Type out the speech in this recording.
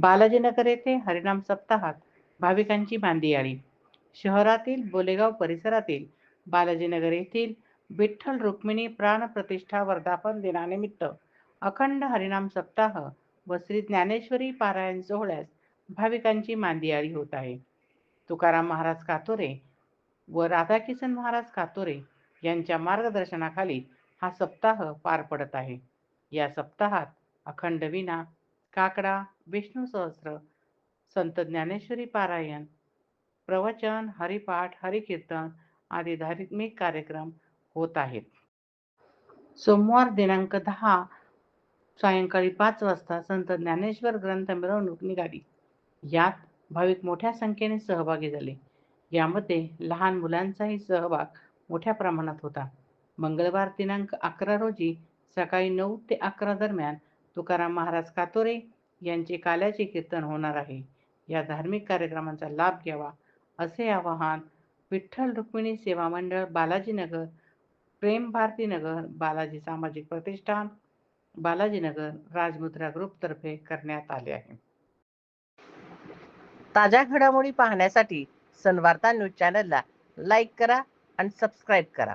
बालाजीनगर येथे हरिनाम सप्ताहात भाविकांची मांदियाळी शहरातील बोलेगाव परिसरातील बालाजीनगर येथील विठ्ठल रुक्मिणी प्राणप्रतिष्ठा वर्धापन दिनानिमित्त अखंड हरिनाम सप्ताह व श्री ज्ञानेश्वरी पारायण सोहळ्यास भाविकांची मांदियाळी होत आहे. तुकाराम महाराज कातोरे व राधाकिसन महाराज कातोरे यांच्या मार्गदर्शनाखाली हा सप्ताह पार पडत आहे. या सप्ताहात अखंड विना काकडा विष्णू सहस्र संत ज्ञानेश्वरी पारायण प्रवचन हरिपाठ हरिकीर्तन आदी धार्मिक कार्यक्रम होत आहेत. सोमवार दिनांक दहा सायंकाळी पाच वाजता संत ज्ञानेश्वर ग्रंथ मिरवणूक निघाली. यात भाविक मोठ्या संख्येने सहभागी झाले. यामध्ये लहान मुलांचाही सहभाग मोठ्या प्रमाणात होता. मंगळवार दिनांक अकरा रोजी सकाळी नऊ ते अकरा दरम्यान तुकाराम महाराज कातोरे यांचे काल्याचे कीर्तन होणार आहे. या धार्मिक कार्यक्रमांचा लाभ घ्यावा असे आवाहन विठ्ठल रुक्मिणी सेवा मंडळ बालाजीनगर प्रेम भारती नगर बालाजी सामाजिक प्रतिष्ठान बालाजीनगर राजमुद्रा ग्रुपतर्फे करण्यात आले आहे. ताज्या घडामोडी पाहण्यासाठी सनवार्ता न्यूज चॅनलला लाईक करा आणि सबस्क्राईब करा.